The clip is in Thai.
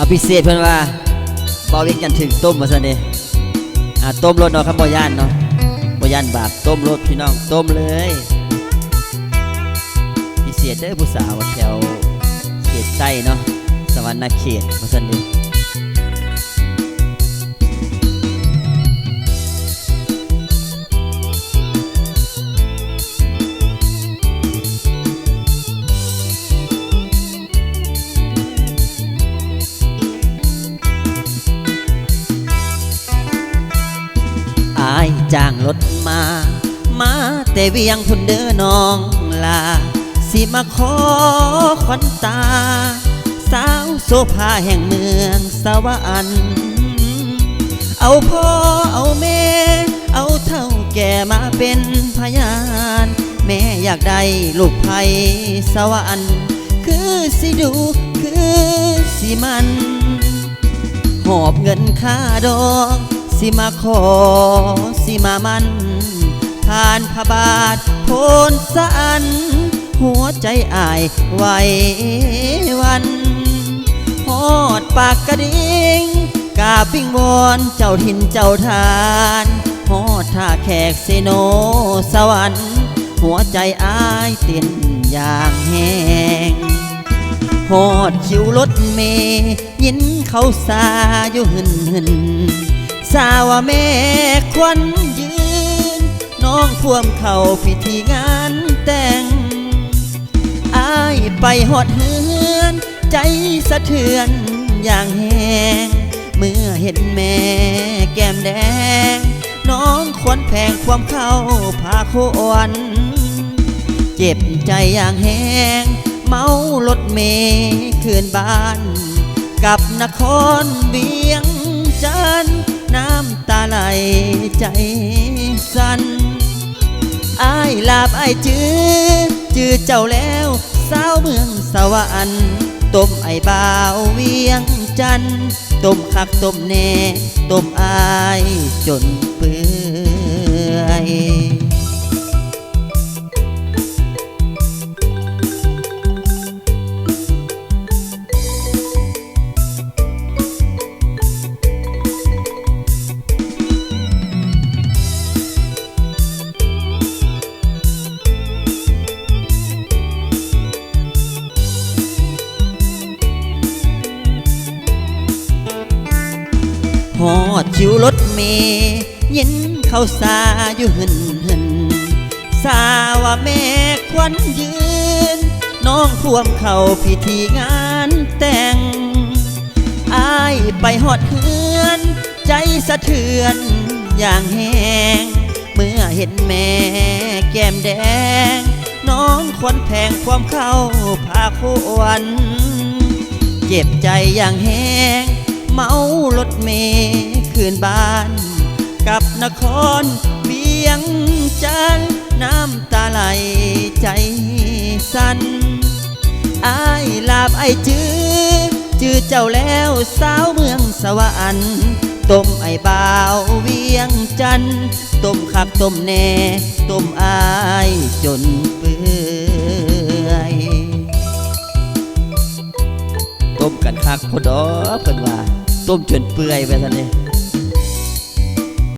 เอาพิเศษเพื่อนว่าบ่เวียงจันถึงต้มมาซะนี่อ่าต้มรถเนาะครับบอย่านเนาะบอย่านบาปต้มรถพี่น้องต้มเลย พิเศษเด้อผู้สาวแถวเขตใต้เนาะสวรรค์นาเขตมาซั่นนี่อาย จ้างรถมา มาแต่เวียงพุ่นเด้อน้องลา สิมาขอขวัญตา สาวโซภาแห่งเมืองสวรรค์เอาพ่อเอาแม่ เอาเท่าแก่มาเป็นพยาน แม่อยากได้ลูกไผ่สวรรค์คือสิดูคือสิมัน หอบเงินค่าดอง สิมาขอสิมามันผ่านพระบาทโพนสะอัน หัวใจอายไหววันฮอดปากกระดิ่งกาปิ้งวอนเจ้าถิ่นเจ้าทานฮอดท่าแขกเซโนสวรรค์หัวใจอายเต้นอย่างแหงหอดคิวรถเมย์ยินเขาสาอยู่หึนหึน สาวแม่ควันยืน น้องพ่วมเข่าพิธีงานแต่งอายไปหอดเฮือน ใจสะเทือนอย่างแหงเมื่อเห็นแม่แก้มแดง น้องควรแพงความเข้าพาโคนเจ็บใจอย่างแหงเมารถเมย์คืนบ้าน กับนครเบียงจันท น้ำตาไหลใจสั่นอายลาบอายจื้อจื้อเจ้าแล้วสาวเมืองสวรรค์ต้มไอ้บ่าวเวียงจันต้มคักต้มแน่ต้มอายจนเปื่อย หอดชิวรถเมย์ยินเข้าสาอยู่หึนหึนสาว่าแม่ควันยืน น้องพ่วมเข้าพิธีงานแต่งอายไปหอดเฮือน ใจสะเทือนอย่างแห้ง เมื่อเห็นแม่แก้มแดง น้องควรแพงความเข้าพาควรเจ็บใจอย่างแห้ง เมารถเมย์คืนบ้าน กับนครเบียงจันน้ำตาไหลใจสั่นอายลาบไอจื้อจื้อเจ้าแล้วสาวเมืองสวรรค์ต้มไอบ่าวเวียงจันต้มคักต้มแน่ต้มอายจนเปื่อ ต้มกันคักพอดอเพิ่นว่า ต้มจนเปื่อยไปท่านนี่